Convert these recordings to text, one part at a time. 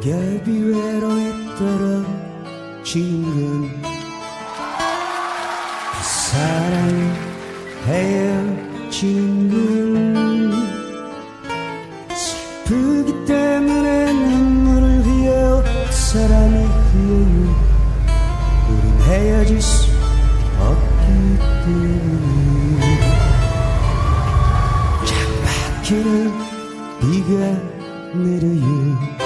낙엽이 외로이 떨어지는. 그 사랑 헤어지는. 슬프기 때문에 눈물을 흘려 그 사람이 흘려요 우린 헤어질 수 없기 때문에. 창밖에는 비가 내려요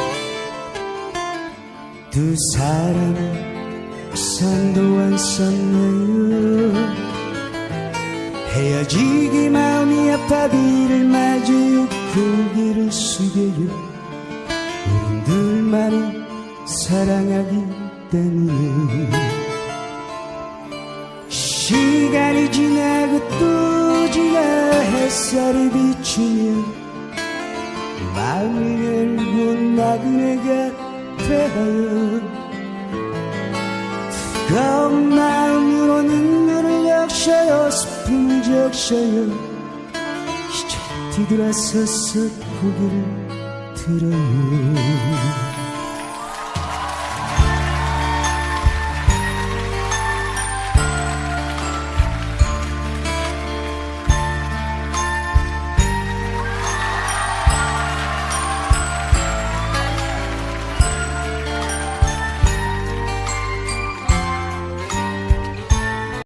두 사람은 산도 안 샀네요? 헤어지기 마음이 아파 비를 맞아요 고개를 숙여요. 우린 둘만이 사랑하기 때문에. 시간이 지나고 또 지나 햇살이 비치면 마음이 열고 나그네가 되어요 뜨거운 마음으로 눈물을 적셔요 슬픔을 적셔요 이제 뒤돌아서서 고개를 들어요